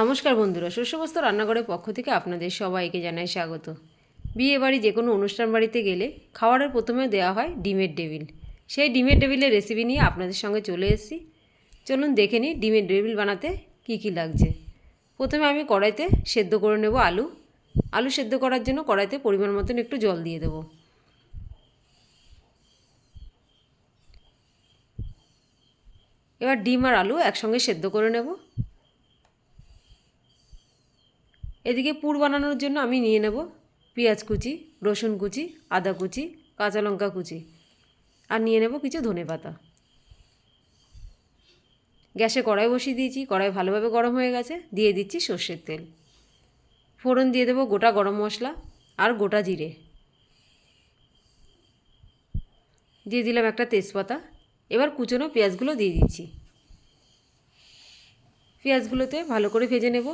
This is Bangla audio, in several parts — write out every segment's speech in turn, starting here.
নমস্কার বন্ধুরা, শস্যবস্ত রান্নাঘরের পক্ষ থেকে আপনাদের সবাইকে জানাই স্বাগত। বিয়ে বাড়ি যে কোনো অনুষ্ঠান বাড়িতে গেলে খাবারের প্রথমে দেওয়া হয় ডিমের টেবিল। সেই ডিমের টেবিলের রেসিপি নিয়ে আপনাদের সঙ্গে চলে এসেছি। চলুন দেখে নিই ডিমের টেবিল বানাতে কি কি লাগছে। প্রথমে আমি কড়াইতে সেদ্ধ করে নেব আলু। আলু সেদ্ধ করার জন্য কড়াইতে পরিমাণ মতন একটু জল দিয়ে দেবো। এবার ডিম আর আলু একসঙ্গে সেদ্ধ করে নেব। এদিকে পুর বানানোর জন্য আমি নিয়ে নেব পেঁয়াজ কুচি, রসুন কুচি, আদা কুচি, কাঁচা লঙ্কা কুচি। আর নিয়ে নেব কিছু ধনে পাতা। গ্যাসে কড়াই বসিয়ে দিয়েছি, কড়াই ভালোভাবে গরম হয়ে গেছে, দিয়ে দিচ্ছি সর্ষের তেল। ফোড়ন দিয়ে দেবো গোটা গরম মশলা আর গোটা জিরে। দিয়ে দিলাম একটা তেজপাতা। এবার কুচনো পেঁয়াজগুলো দিয়ে দিচ্ছি। পেঁয়াজগুলোতে ভালো করে ভেজে নেব।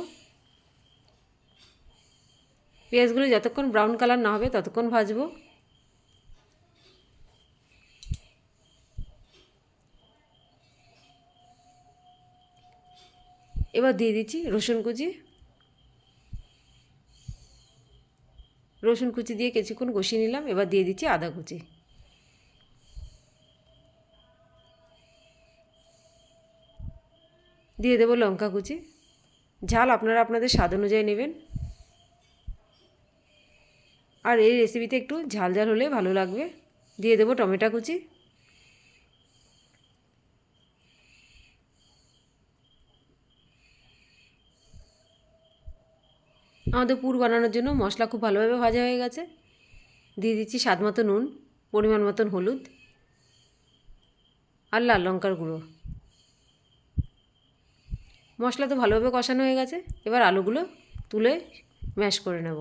পেঁয়াজগুলো যতক্ষণ ব্রাউন কালার না হবে ততক্ষণ ভাজবো। এবার দিয়ে দিচ্ছি রসুন কুচি। রসুন কুচি দিয়ে কিছুক্ষণ কষিয়ে নিলাম, এবার দিয়ে দিচ্ছি আদা কুচি। দিয়ে দেবো লঙ্কা কুচি। ঝাল আপনারা আপনাদের স্বাদ অনুযায়ী নেবেন। আর এই রেসিপিতে একটু ঝাল ঝাল হলে ভালো লাগবে। দিয়ে দেবো টমেটো কুচি। আমাদের পুর বানানোর জন্য মশলা খুব ভালোভাবে ভাজা হয়ে গেছে। দিয়ে দিচ্ছি স্বাদ মতো নুন, পরিমাণ মতন হলুদ আর লাল লঙ্কার গুঁড়ো। মশলা তো ভালোভাবে কষানো হয়ে গেছে। এবার আলুগুলো তুলে ম্যাশ করে নেব।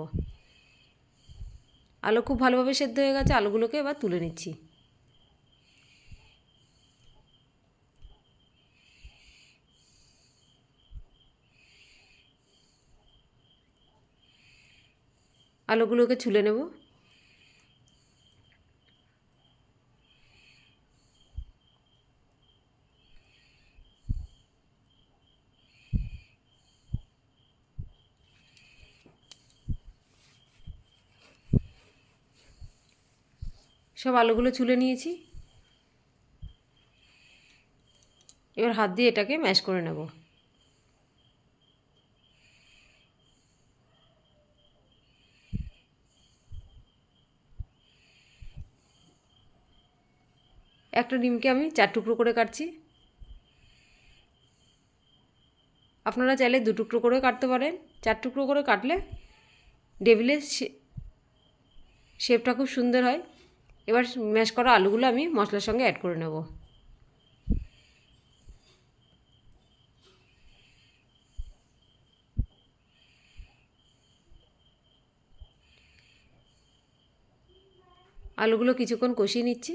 আলু খুব ভালোভাবে সেদ্ধ হয়ে গেছে আলোগুলোকে এবার তুলে নিচ্ছি। আলোগুলোকে ছুলে নেব। সব আলুগুলো ছুলে নিয়েছি। এবার হাত দিয়ে এটাকে ম্যাশ করে নেব। একটা ডিমকে আমি চার টুকরো করে কাটছি। আপনারা চাইলে দু টুকরো করে কাটতে পারেন। চার টুকরো করে কাটলে টেবিলের শেপটা খুব সুন্দর হয়। এবার ম্যাশ করা আলুগুলো আমি মশলার সঙ্গে অ্যাড করে নেব। আলুগুলো কিছুক্ষণ কষিয়ে নিচ্ছি।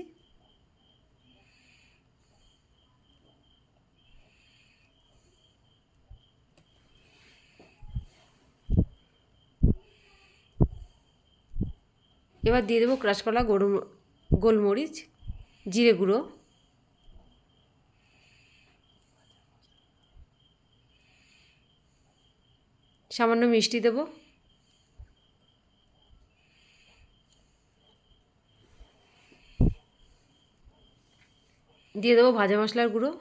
এবার দিয়ে দেবো ক্রাশ করা গরু, গোলমরিচ, জিরে গুঁড়ো। সামান্য মিষ্টি দেবো। দিয়ে দেবো ভাজা মশলার গুঁড়ো।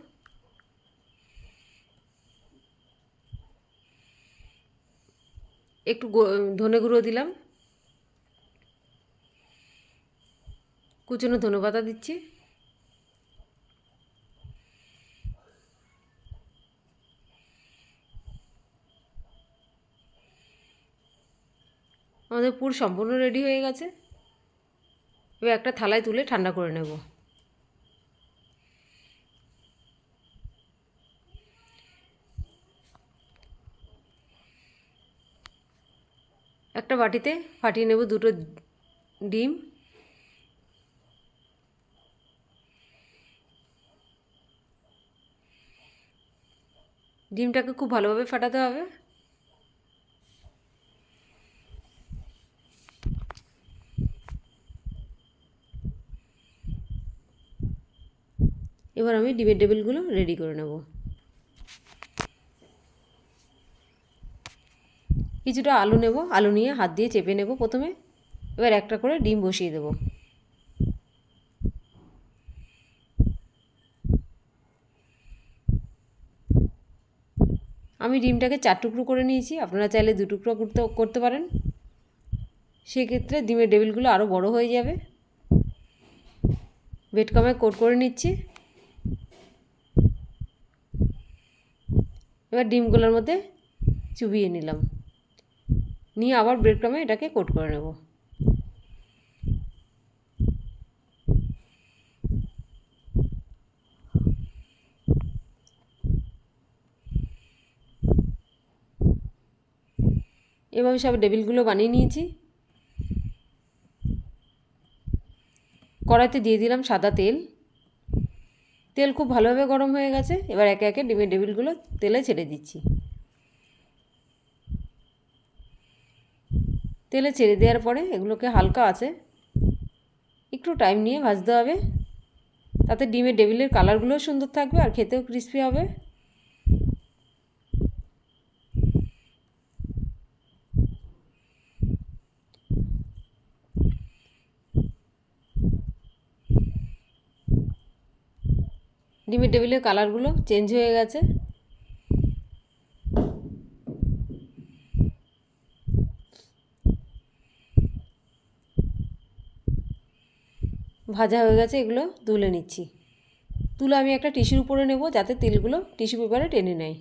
একটু ধনে গুঁড়ো দিলাম। কুচনো ধনে পাতা দিচ্ছি। আমাদের পুর সম্পূর্ণ রেডি হয়ে গেছে। এবার একটা থালায় তুলে ঠান্ডা করে নেব। একটা বাটিতে ফাটিয়ে নেব দুটো ডিম। ডিমটাকে খুব ভালোভাবে ফাটাতে হবে। এবার আমি ডিমের টেবিলগুলো রেডি করে নেব। কিছুটা আলু নেব, আলু নিয়ে হাত দিয়ে চেপে নেব প্রথমে। এবার একটা করে ডিম বসিয়ে দেবো। আমি ডিমটাকে চার টুকরো করে নিয়েছি। আপনারা চাইলে দু টুকরো করতে করতে পারেন। সেক্ষেত্রে ডিমের টেবিলগুলো আরও বড় হয়ে যাবে। বেড কামে কোট করে নিচ্ছি। এবার ডিমগুলোর মধ্যে চুবিয়ে নিলাম। নিয়ে আবার ব্রেড ক্রামে এটাকে কোট করে নেব। এভাবে সব টেবিলগুলো বানিয়ে নিয়েছি। কড়াইতে দিয়ে দিলাম সাদা তেল। তেল খুব ভালোভাবে গরম হয়ে গেছে, এবার একে একে ডিমের টেবিলগুলো তেলে ছেড়ে দিচ্ছি। তেলে ছেড়ে দেওয়ার পরে এগুলোকে হালকা আছে, একটু টাইম নিয়ে ভাজতে হবে। তাতে ডিমের টেবিলের কালারগুলোও সুন্দর থাকবে আর খেতেও ক্রিস্পি হবে। ডিমের টেবিলের কালারগুলো চেঞ্জ হয়ে গেছে। ভাজা হয়ে গেছে, এগুলো তুলে নিচ্ছি। তুলে আমি একটা টিস্যুর উপরে নেব, যাতে তেলগুলো টিস্যু পেপারে টেনে নেয়।